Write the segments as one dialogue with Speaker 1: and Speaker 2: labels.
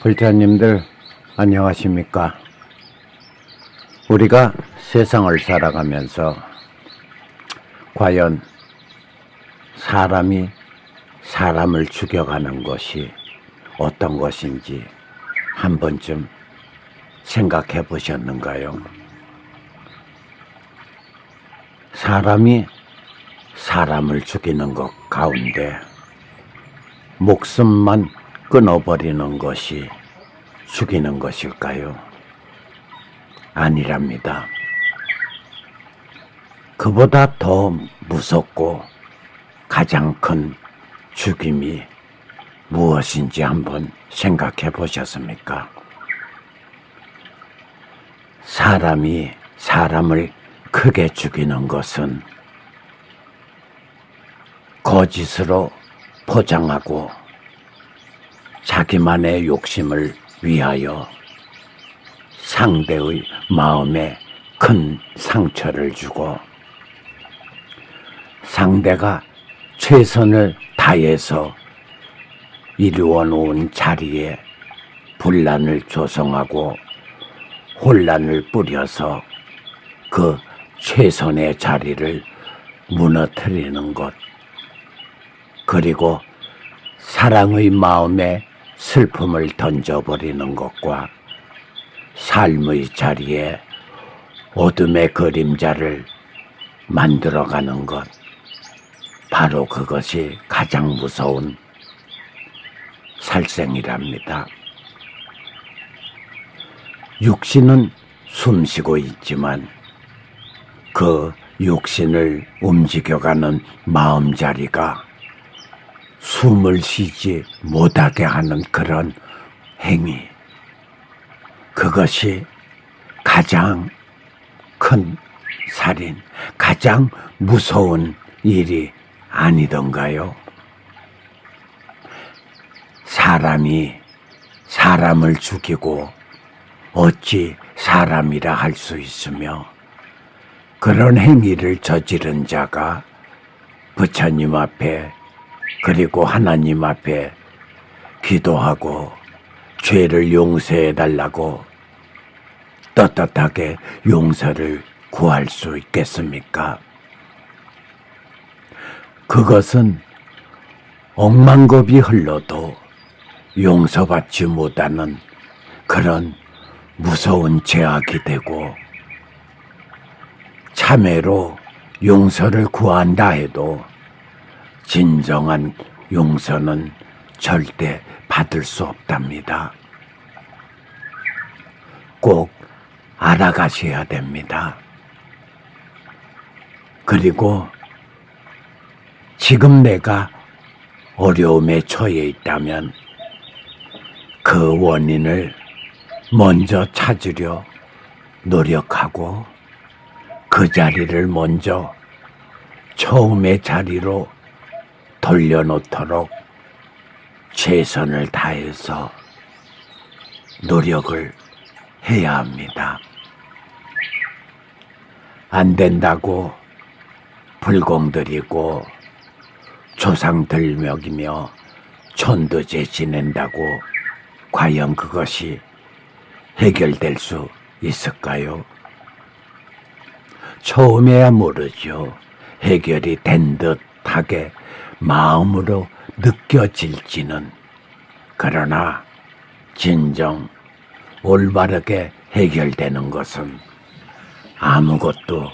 Speaker 1: 불자님들 안녕하십니까? 우리가 세상을 살아가면서 과연 사람이 사람을 죽여가는 것이 어떤 것인지 한 번쯤 생각해 보셨는가요? 사람이 사람을 죽이는 것 가운데 목숨만 끊어버리는 것이 죽이는 것일까요? 아니랍니다. 그보다 더 무섭고 가장 큰 죽임이 무엇인지 한번 생각해 보셨습니까? 사람이 사람을 크게 죽이는 것은 거짓으로 포장하고 자기만의 욕심을 위하여 상대의 마음에 큰 상처를 주고 상대가 최선을 다해서 이루어 놓은 자리에 분란을 조성하고 혼란을 뿌려서 그 최선의 자리를 무너뜨리는 것. 그리고 사랑의 마음에 슬픔을 던져버리는 것과 삶의 자리에 어둠의 그림자를 만들어가는 것. 바로 그것이 가장 무서운 살생이랍니다. 육신은 숨쉬고 있지만 그 육신을 움직여가는 마음자리가 숨을 쉬지 못하게 하는 그런 행위. 그것이 가장 큰 살인, 가장 무서운 일이 아니던가요? 사람이 사람을 죽이고 어찌 사람이라 할 수 있으며 그런 행위를 저지른 자가 부처님 앞에 그리고 하나님 앞에 기도하고 죄를 용서해 달라고 떳떳하게 용서를 구할 수 있겠습니까? 그것은 억만겁이 흘러도 용서받지 못하는 그런 무서운 죄악이 되고 참회로 용서를 구한다 해도 진정한 용서는 절대 받을 수 없답니다. 꼭 알아가셔야 됩니다. 그리고 지금 내가 어려움에 처해 있다면 그 원인을 먼저 찾으려 노력하고 그 자리를 먼저 처음의 자리로 돌려놓도록 최선을 다해서 노력을 해야 합니다. 안 된다고 불공들이고 조상들 먹이며 천도제 지낸다고 과연 그것이 해결될 수 있을까요? 처음에야 모르죠. 해결이 된 듯하게 마음으로 느껴질지는. 그러나 진정 올바르게 해결되는 것은 아무것도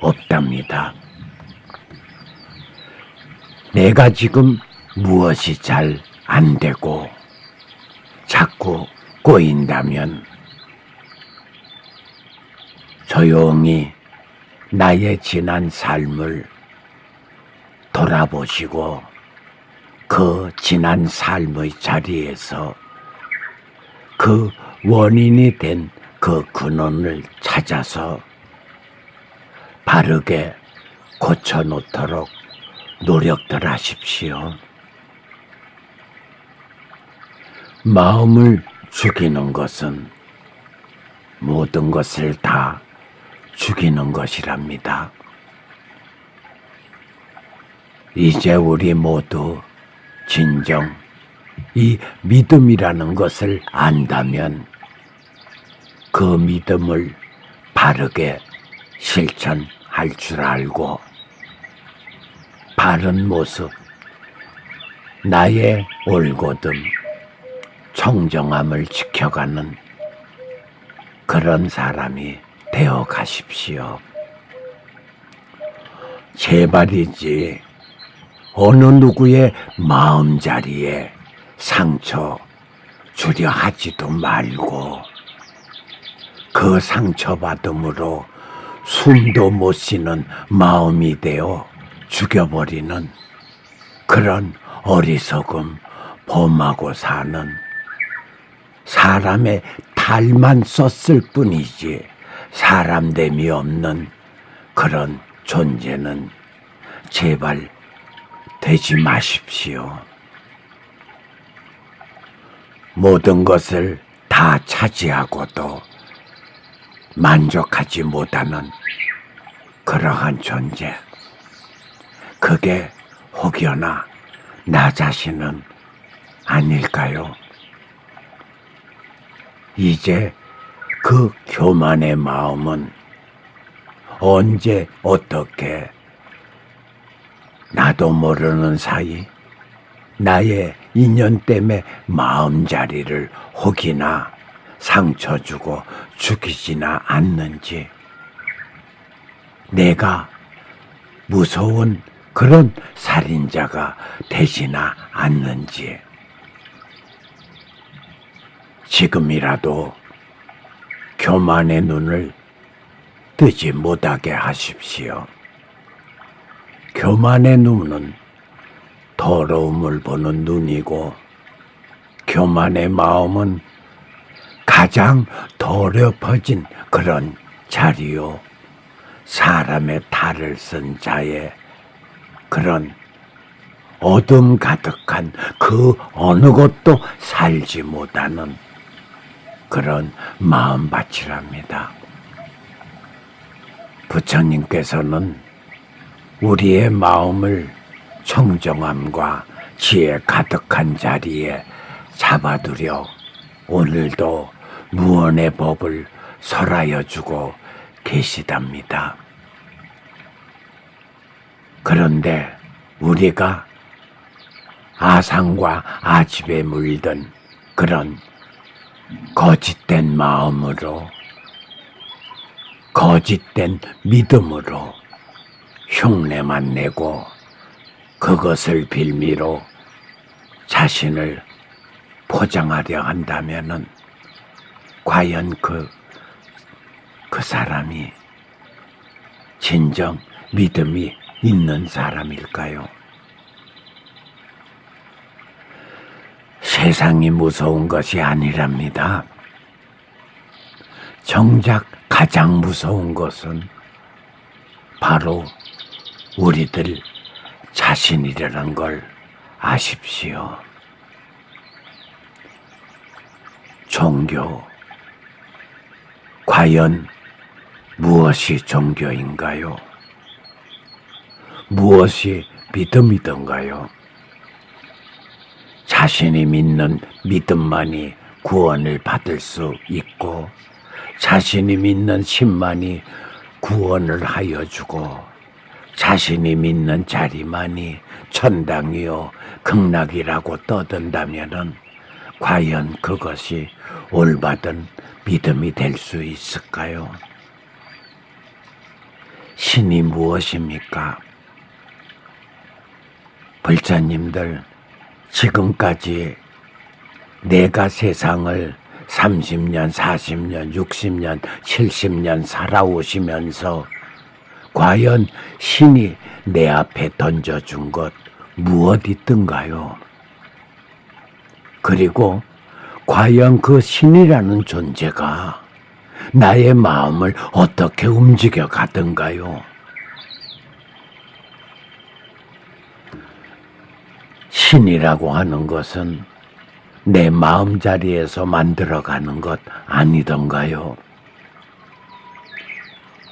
Speaker 1: 없답니다. 내가 지금 무엇이 잘 안 되고 자꾸 꼬인다면 조용히 나의 지난 삶을 돌아보시고 그 지난 삶의 자리에서 그 원인이 된 그 근원을 찾아서 바르게 고쳐놓도록 노력들 하십시오. 마음을 죽이는 것은 모든 것을 다 죽이는 것이랍니다. 이제 우리 모두 진정 이 믿음이라는 것을 안다면 그 믿음을 바르게 실천할 줄 알고 바른 모습, 나의 올곧음, 청정함을 지켜가는 그런 사람이 되어 가십시오. 제발이지 어느 누구의 마음자리에 상처 주려 하지도 말고 그 상처받음으로 숨도 못 쉬는 마음이 되어 죽여버리는 그런 어리석음 범하고 사는 사람의 탈만 썼을 뿐이지 사람됨이 없는 그런 존재는 제발 되지 마십시오. 모든 것을 다 차지하고도 만족하지 못하는 그러한 존재. 그게 혹여나 나 자신은 아닐까요? 이제 그 교만의 마음은 언제 어떻게 나도 모르는 사이 나의 인연 때문에 마음 자리를 혹이나 상처 주고 죽이지나 않는지 내가 무서운 그런 살인자가 되지나 않는지 지금이라도 교만의 눈을 뜨지 못하게 하십시오. 교만의 눈은 더러움을 보는 눈이고 교만의 마음은 가장 더럽어진 그런 자리요. 사람의 탈을 쓴 자의 그런 어둠 가득한 그 어느 것도 살지 못하는 그런 마음밭이랍니다. 부처님께서는 우리의 마음을 청정함과 지혜 가득한 자리에 잡아두려 오늘도 무언의 법을 설하여 주고 계시답니다. 그런데 우리가 아상과 아집에 물든 그런 거짓된 마음으로 거짓된 믿음으로 흉내만 내고 그것을 빌미로 자신을 포장하려 한다면은 과연 그, 그 사람이 진정 믿음이 있는 사람일까요? 세상이 무서운 것이 아니랍니다. 정작 가장 무서운 것은 바로 우리들 자신이라는 걸 아십시오. 종교. 과연 무엇이 종교인가요? 무엇이 믿음이던가요? 자신이 믿는 믿음만이 구원을 받을 수 있고, 자신이 믿는 신만이 구원을 하여 주고, 자신이 믿는 자리만이 천당이요, 극락이라고 떠든다면은, 과연 그것이 올바른 믿음이 될 수 있을까요? 신이 무엇입니까? 불자님들, 지금까지 내가 세상을 30년, 40년, 60년, 70년 살아오시면서 과연 신이 내 앞에 던져준 것 무엇 있던가요? 그리고 과연 그 신이라는 존재가 나의 마음을 어떻게 움직여 가던가요? 신이라고 하는 것은 내 마음자리에서 만들어가는 것 아니던가요?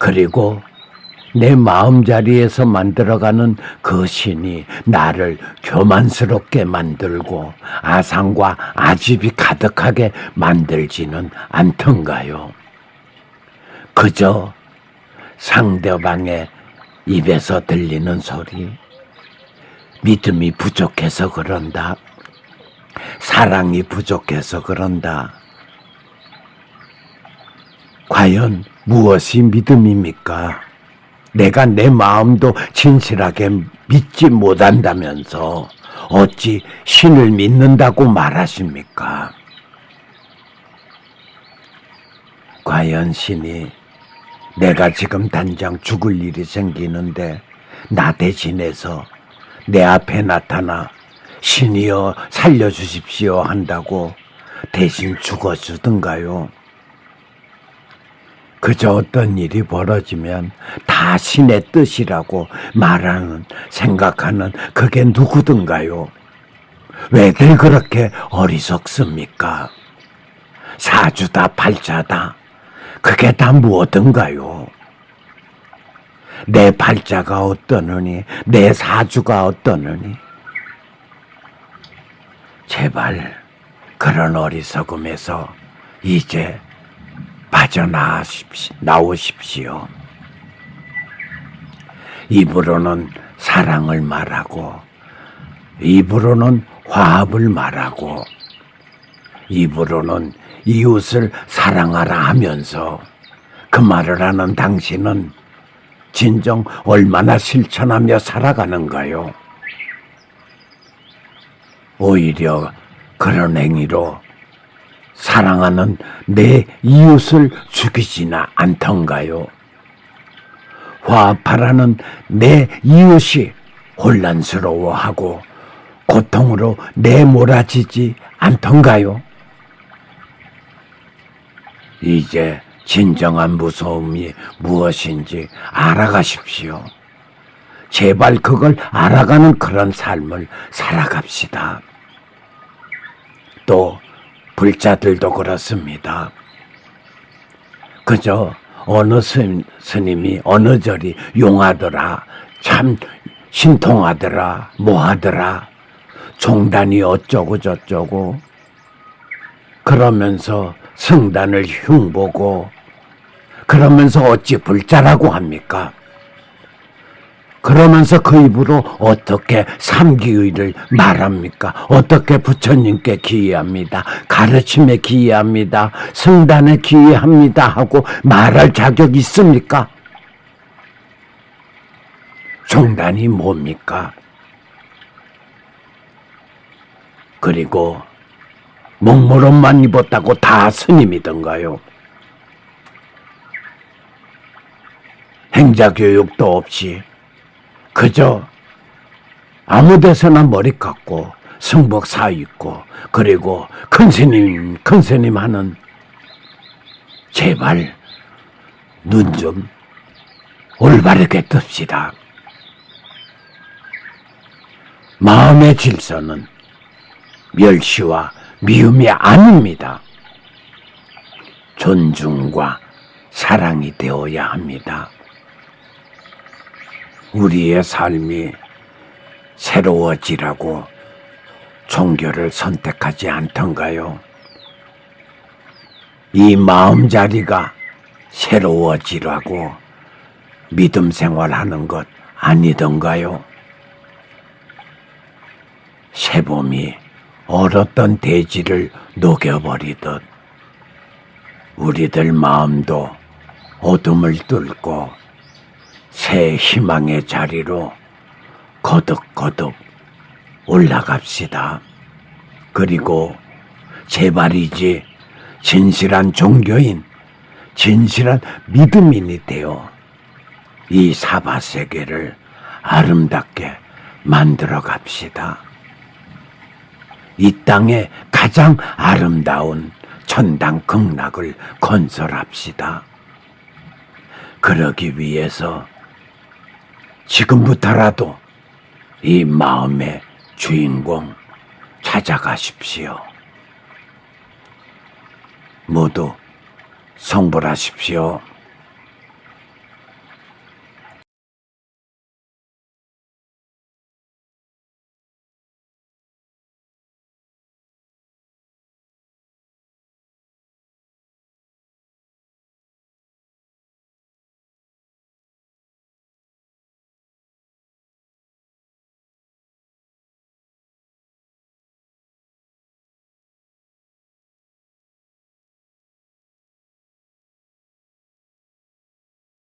Speaker 1: 그리고 내 마음자리에서 만들어가는 그 신이 나를 교만스럽게 만들고 아상과 아집이 가득하게 만들지는 않던가요? 그저 상대방의 입에서 들리는 소리, 믿음이 부족해서 그런다. 사랑이 부족해서 그런다. 과연 무엇이 믿음입니까? 내가 내 마음도 진실하게 믿지 못한다면서 어찌 신을 믿는다고 말하십니까? 과연 신이 내가 지금 단장 죽을 일이 생기는데 나 대신해서 내 앞에 나타나 신이여 살려주십시오 한다고 대신 죽어주든가요? 그저 어떤 일이 벌어지면 다 신의 뜻이라고 말하는, 생각하는 그게 누구든가요? 왜들 그렇게 어리석습니까? 사주다, 팔자다. 그게 다 무엇인가요? 내 팔자가 어떠느니, 내 사주가 어떠느니. 제발 그런 어리석음에서 이제 빠져나오십시오. 입으로는 사랑을 말하고, 입으로는 화합을 말하고, 입으로는 이웃을 사랑하라 하면서 그 말을 하는 당신은 진정 얼마나 실천하며 살아가는가요? 오히려 그런 행위로 사랑하는 내 이웃을 죽이지나 않던가요? 화합하라는 내 이웃이 혼란스러워하고 고통으로 내몰아지지 않던가요? 이제 진정한 무서움이 무엇인지 알아가십시오. 제발 그걸 알아가는 그런 삶을 살아갑시다. 또 불자들도 그렇습니다. 그저 어느 스님, 스님이 어느 절이 용하더라, 참 신통하더라, 뭐하더라, 종단이 어쩌고 저쩌고, 그러면서 성단을 흉보고, 그러면서 어찌 불자라고 합니까? 그러면서 그 입으로 어떻게 삼기의를 말합니까? 어떻게 부처님께 기회합니다. 가르침에 기회합니다. 성단에 기회합니다. 하고 말할 자격 있습니까? 종단이 뭡니까? 그리고 목모름만 입었다고 다 스님이던가요? 행자교육도 없이 그저 아무 데서나 머리 깎고 성복 사 입고 그리고 큰 스님 큰 스님 하는 제발 눈 좀 올바르게 뜹시다. 마음의 질서는 멸시와 미움이 아닙니다. 존중과 사랑이 되어야 합니다. 우리의 삶이 새로워지라고 종교를 선택하지 않던가요? 이 마음 자리가 새로워지라고 믿음 생활하는 것 아니던가요? 새봄이 얼었던 대지를 녹여버리듯 우리들 마음도 어둠을 뚫고 새 희망의 자리로 거듭거듭 올라갑시다. 그리고 제발이지 진실한 종교인, 진실한 믿음인이 되어 이 사바 세계를 아름답게 만들어 갑시다. 이 땅에 가장 아름다운 천당 극락을 건설합시다. 그러기 위해서 지금부터라도 이 마음의 주인공 찾아가십시오. 모두 성불하십시오.